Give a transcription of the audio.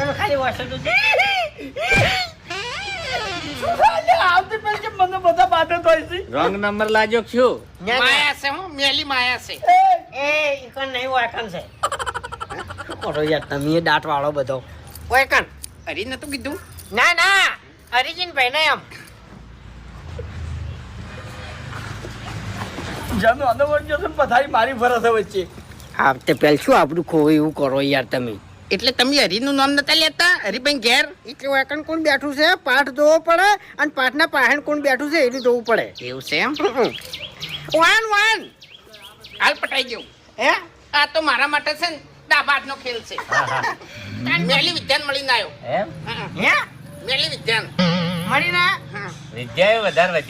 પાછળ તો આવતી પેલી મને બધા બાટે ધોઈ છે? રોંગ નંબર લાજો છું માયા છે હું મેલી માયા છે. એ ઇકન નહીં વાકન છે. કરો યાર તમે દાંત વાળો બધો? ઓય અરી ન નતું કીધું. ના ના. અરીજીન ભાઈ ને એમ. જેનો અનુભવ જો પથારી મારી ફરસ વચ્ચે. હા તે પેલ શું આપણું ખોવે એવું કરો યાર તમે. એટલે તમે હરીનું નામ નતા લેતા? હરીભાઈ ઘેર? એટલે વાકણ કોણ બેઠું છે? પાઠ જોવો પડે અને પાઠના પાહણ કોણ બેઠું છે એટલું જોવું પડે. એવું છે એમ? Van van! હાલ પટાઈ ગયું હે? આ તો મારા માટે છે ને દાબાદનો ખેલ છે. મેલી વિદ્યાન મળીને આવ્યો. એમ? હા, હે. મેલી વિદ્યાન. મળીને? વિદ્યાએ વધારે વધી